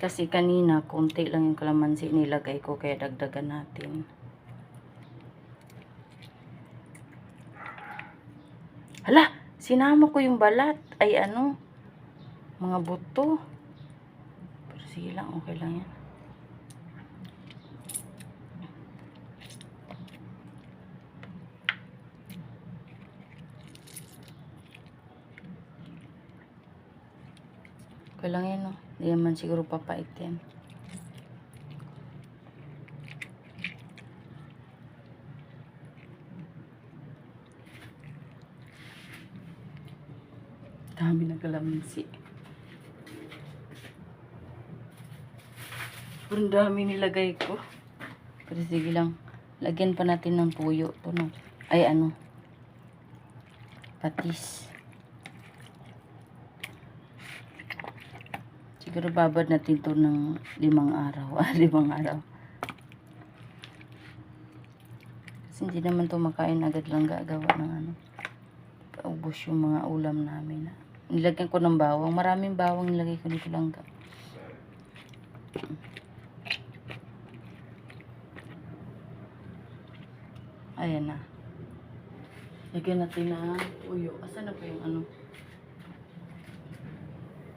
Kasi kanina, konti lang yung kalamansi nilagay ko, kaya dagdagan natin. Hala, sinama ko yung balat. Ay ano, mga buto. Pero sige lang, okay lang yan. Okay lang yan, no? Hindi naman siguro papait yan. Dami ng kalamansi. Ang dami nilagay ko. Pero sige lang. Lagyan pa natin ng puyo. Ito? Ay, ano? Patis. Siguro babad natin to ng limang araw. Ah, limang araw. Kasi hindi naman to makain agad lang gagawa ng ano. Paubos yung mga ulam namin. Nilagyan ko ng bawang. Maraming bawang nilagay ko dito lang. Ayan na. Lagyan natin ng uyo. Asan na pa yung ano?